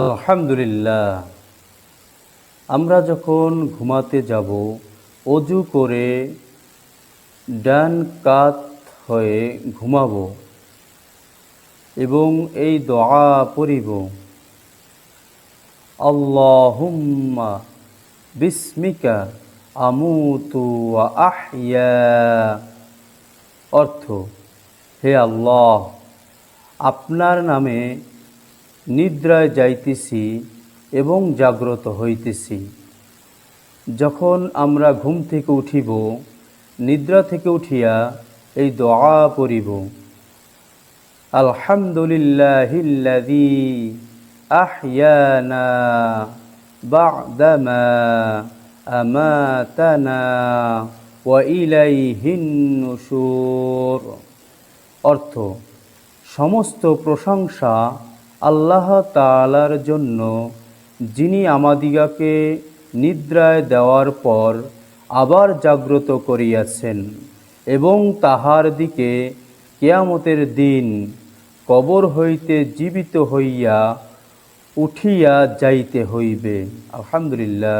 আলহামদুলিল্লাহ। আমরা যখন ঘুমাতে যাব, অজু করে ডান কাত হয়ে ঘুমাব এবং এই দোয়া পড়িব। আল্লাহুম্মা বিস্মিকা আমুতু ওয়া আহইয়া। অর্থ, হে আল্লাহ, আপনার নামে নিদ্রায় যাইতেছি এবং জাগ্রত হইতেছি। যখন আমরা ঘুম থেকে উঠিব, নিদ্রা থেকে উঠিয়া এই দোয়া পড়িব। আলহামদুলিল্লাহিল্লাযী আহইয়ানা বা'দামা আমাতানা ওয়া ইলাইহিন অর্থ, সমস্ত প্রশংসা আল্লাহ তালার জন্য, যিনি আমাদিগাকে নিদ্রায় দেওয়ার পর আবার জাগ্রত করিয়াছেন এবং তাহার দিকে কেয়ামতের দিন কবর হইতে জীবিত হইয়া উঠিয়া যাইতে হইবে। আলহামদুলিল্লাহ।